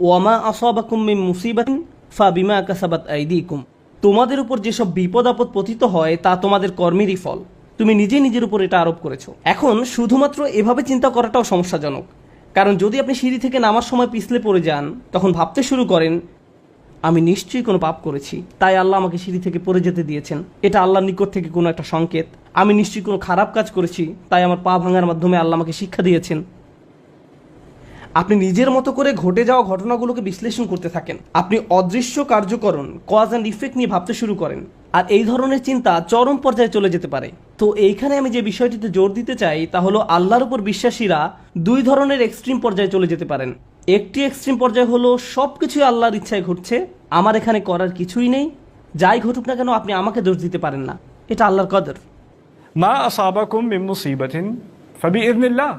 ওয়ামা আসাবাকুম মিন মুসিবাতিন ফা বিমা কাসাবাত আইদিকুম। তোমাদের উপর যেসব বিপদ আপদ পতিত হয়, তা তোমাদের কর্মেরই ফল। তুমি নিজে নিজের উপর এটা আরোপ করেছ। এখন শুধুমাত্র এভাবে চিন্তা করাটাও সমস্যাজনক। কারণ যদি আপনি সিঁড়ি থেকে নামার সময় পিছলে পড়ে যান, তখন ভাবতে শুরু করেন, আমি নিশ্চয়ই কোনো পাপ করেছি। তাই আল্লাহ আমাকে সিঁড়ি থেকে পড়ে যেতে দিয়েছেন। এটা আল্লাহর নিকট থেকে কোনো একটা সংকেত। আমি নিশ্চয়ই কোনো খারাপ কাজ করেছি। তাই আমার পা ভাঙার মাধ্যমে আল্লাহ আমাকে শিক্ষা দিয়েছেন। আপনি নিজের মতো করে ঘটে যাওয়া ঘটনাগুলোকে বিশ্লেষণ করতে থাকেন। আপনি অদৃশ্য কার্যকরণ কজ অ্যান্ড ইফেক্ট নিয়ে ভাবতে শুরু করেন। আর এই ধরনের চিন্তা চরম পর্যায়ে চলে যেতে পারে। তো এইখানে আমি যে বিষয়টিতে জোর দিতে চাই, তা হলো আল্লাহর উপর বিশ্বাসীরা দুই ধরনের এক্সট্রিম পর্যায়ে চলে যেতে পারেন। একটি এক্সট্রিম পর্যায়ে হলো সব কিছুই আল্লাহর ইচ্ছায় ঘটছে, আমার এখানে করার কিছুই নেই, যাই ঘটুক না কেন আপনি আমাকে দোষ দিতে পারেন না। এটা আল্লাহর কদর। মা আসাবাকুম মিম মুসিবাতিন ফাবি ইবনিল্লাহ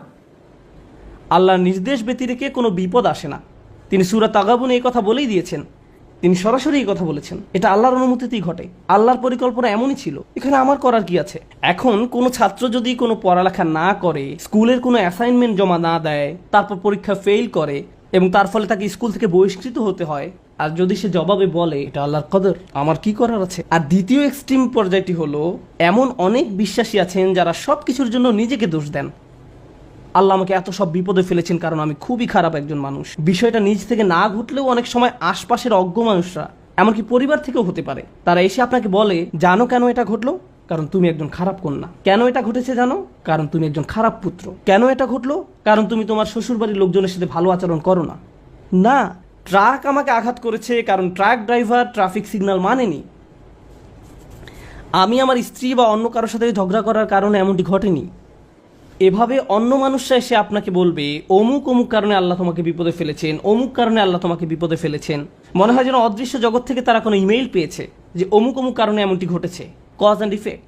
আল্লাহর নির্দেশ ব্যতিরেকে কোনো বিপদ আসে না। তিনি সুরা তাগাবুনে এই কথা বলেই দিয়েছেন। তিনি সরাসরি এই কথা বলেছেন। এটা আল্লাহর অনুমতিতেই ঘটে। আল্লাহর পরিকল্পনা এমনই ছিল। এখানে আমার করার কি আছে? এখন কোনো ছাত্র যদি কোনো পড়ালেখা না করে, স্কুলের কোনো অ্যাসাইনমেন্ট জমা না দেয়, তারপর পরীক্ষা ফেল করে এবং তার ফলে তাকে স্কুল থেকে বহিষ্কৃত হতে হয়, আর যদি সে জবাবে বলে, এটা আল্লাহর কদর, আমার কি করার আছে? আর দ্বিতীয় এক্সট্রিম পর্যায়টি হলো, এমন অনেক বিশ্বাসী আছেন যারা সব কিছুর জন্য নিজেকে দোষ দেন। আল্লাহ আমাকে এত সব বিপদে ফেলেছেন কারণ আমি খুবই খারাপ একজন মানুষ। বিষয়টা নিজ থেকে না ঘটলেও অনেক সময় আশপাশের অজ্ঞ মানুষরা, এমনকি পরিবার থেকেও হতে পারে। তারা এসে আপনাকে বলে, জানো কেন এটা ঘটলো? কারণ তুমি একজন খারাপ কন্যা। কেন এটা ঘটেছে জানো? কারণ তুমি একজন খারাপ পুত্র। কেন এটা ঘটলো? কারণ তুমি তোমার শ্বশুরবাড়ির লোকজনের সাথে ভালো আচরণ করো না। না, ট্রাক আমাকে আঘাত করেছে, কারণ ট্রাক ড্রাইভার ট্রাফিক সিগন্যাল মানেনি। আমি আমার স্ত্রী বা অন্য কারোর সাথে ঝগড়া করার কারণে এমনটি ঘটেনি। এভাবে অন্য মানুষরা এসে আপনাকে বলবে, অমুক অমুক কারণে আল্লাহ তোমাকে বিপদে ফেলেছেন, অমুক কারণে আল্লাহ তোমাকে বিপদে ফেলেছেন। মনে হয় যেন অদৃশ্য জগৎ থেকে তারা কোনো ইমেইল পেয়েছে যে অমুক অমুক কারণে এমনটি ঘটেছে কজ অ্যান্ড ইফেক্ট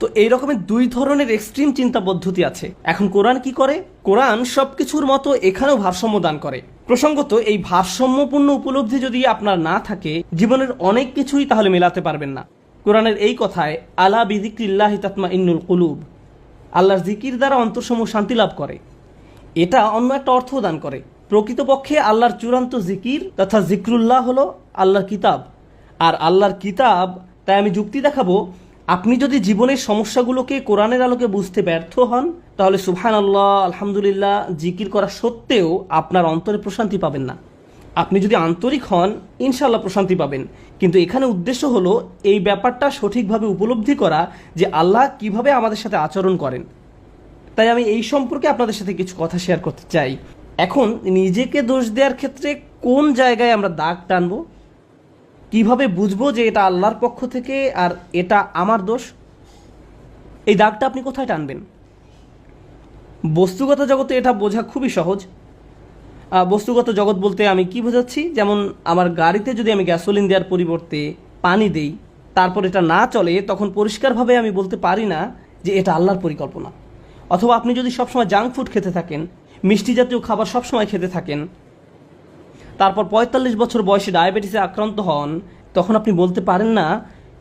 তো এই রকমের দুই ধরনের এক্সট্রিম চিন্তা পদ্ধতি আছে। এখন কোরআন কি করে? কোরআন সব কিছুর মতো এখানেও ভারসাম্য দান করে। প্রসঙ্গত, এই ভারসাম্যপূর্ণ উপলব্ধি যদি আপনার না থাকে, জীবনের অনেক কিছুই তাহলে মেলাতে পারবেন না। কোরআনের এই কথায়, আলা বিদিক্রিল্লাহ তাতমা ইন্নুল কুলুব। আল্লাহর জিকির দ্বারা অন্তরসমূহ শান্তি লাভ করে। এটা অন্য একটা অর্থ দান করে। প্রকৃতপক্ষে আল্লাহর চূড়ান্ত জিকির তথা জিক্রুল্লাহ হলো আল্লাহর কিতাব। আর আল্লাহর কিতাব, তাই আমি যুক্তি দেখাবো, আপনি যদি জীবনের সমস্যাগুলোকে কোরআনের আলোকে বুঝতে ব্যর্থ হন, তাহলে সুবহান আল্লাহ আলহামদুলিল্লাহ, জিকির করা সত্ত্বেও আপনার অন্তরে প্রশান্তি পাবেন না। আপনি যদি আন্তরিক হন ইনশাল্লাহ প্রশান্তি পাবেন। কিন্তু এখানে উদ্দেশ্য হলো এই ব্যাপারটা সঠিকভাবে উপলব্ধি করা যে আল্লাহ কীভাবে আমাদের সাথে আচরণ করেন। তাই আমি এই সম্পর্কে আপনাদের সাথে কিছু কথা শেয়ার করতে চাই। এখন নিজেকে দোষ দেওয়ার ক্ষেত্রে কোন জায়গায় আমরা দাগ টানবো? কীভাবে বুঝব যে এটা আল্লাহর পক্ষ থেকে আর এটা আমার দোষ? এই দাগটা আপনি কোথায় টানবেন? বস্তুগত জগতে এটা বোঝা খুবই সহজ। বস্তুগত জগৎ বলতে আমি কি বোঝাচ্ছি? যেমন আমার গাড়িতে যদি আমি গ্যাসোলিন দেওয়ার পরিবর্তে পানি দেই, তারপর এটা না চলে, তখন পরিষ্কারভাবে আমি বলতে পারি না যে এটা আল্লাহর পরিকল্পনা। অথবা আপনি যদি সবসময় জাঙ্ক ফুড খেতে থাকেন, মিষ্টি জাতীয় খাবার সবসময় খেতে থাকেন, তারপর পঁয়তাল্লিশ বছর বয়সে ডায়াবেটিসে আক্রান্ত হন, তখন আপনি বলতে পারেন না,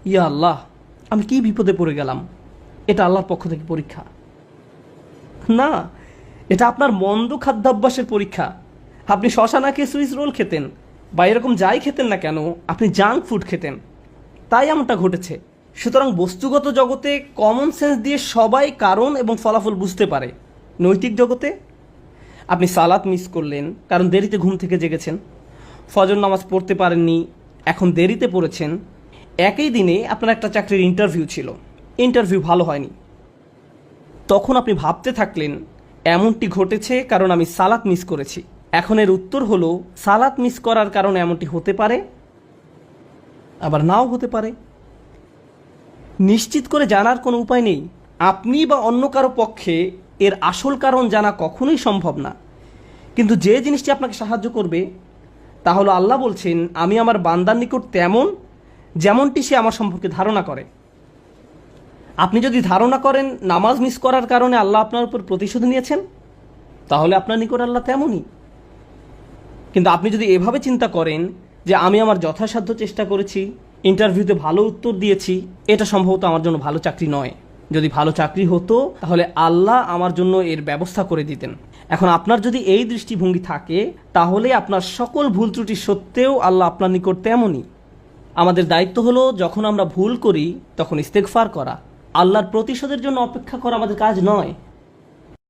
ইয়া আল্লাহ, আমি কি বিপদে পড়ে গেলাম? এটা আল্লাহর পক্ষ থেকে পরীক্ষা। না, এটা আপনার মন্দ খাদ্যাভ্যাসের পরীক্ষা। আপনি শশা না খেয়ে সুইস রোল খেতেন বা এরকম যাই খেতেন না কেন, আপনি জাঙ্ক ফুড খেতেন। তাই এমনটা ঘটেছে। সুতরাং বস্তুগত জগতে কমন সেন্স দিয়ে সবাই কারণ এবং ফলাফল বুঝতে পারে। নৈতিক জগতে? আপনি সালাত মিস করলেন, কারণ দেরিতে ঘুম থেকে জেগেছেন। ফজর নামাজ পড়তে পারেননি, এখন দেরিতে পড়েছেন। একই দিনে আপনার একটা চাকরির ইন্টারভিউ ছিল। ইন্টারভিউ ভালো হয়নি। তখন আপনি ভাবতে থাকলেন, এমনটি ঘটেছে কারণ আমি সালাত মিস করেছি। এখন এর উত্তর হলো, সালাত মিস করার কারণে এমনটি হতে পারে, আবার নাও হতে পারে। নিশ্চিত করে জানার কোনো উপায় নেই। আপনি বা অন্য কারও পক্ষে এর আসল কারণ জানা কখনোই সম্ভব না। কিন্তু যে জিনিসটি আপনাকে সাহায্য করবে, তা হলো আল্লাহ বলছেন, আমি আমার বান্দার নিকট তেমন যেমনটি সে আমার সম্পর্কে ধারণা করে। আপনি যদি ধারণা করেন, নামাজ মিস করার কারণে আল্লাহ আপনার উপর প্রতিশোধ নিয়েছেন, তাহলে আপনার নিকট আল্লাহ তেমনই। কিন্তু আপনি যদি এভাবে চিন্তা করেন যে আমি আমার যথাসাধ্য চেষ্টা করেছি, ইন্টারভিউতে ভালো উত্তর দিয়েছি, এটা সম্ভবত আমার জন্য ভালো চাকরি নয়। যদি ভালো চাকরি হতো, তাহলে আল্লাহ আমার জন্য এর ব্যবস্থা করে দিতেন। এখন আপনার যদি এই দৃষ্টিভঙ্গি থাকে, তাহলে আপনার সকল ভুল ত্রুটি সত্ত্বেও আল্লাহ আপনার নিকট তেমনই। আমাদের দায়িত্ব হলো যখন আমরা ভুল করি, তখন ইস্তেকফার করা। আল্লাহর প্রতিশোধের জন্য অপেক্ষা করা আমাদের কাজ নয়।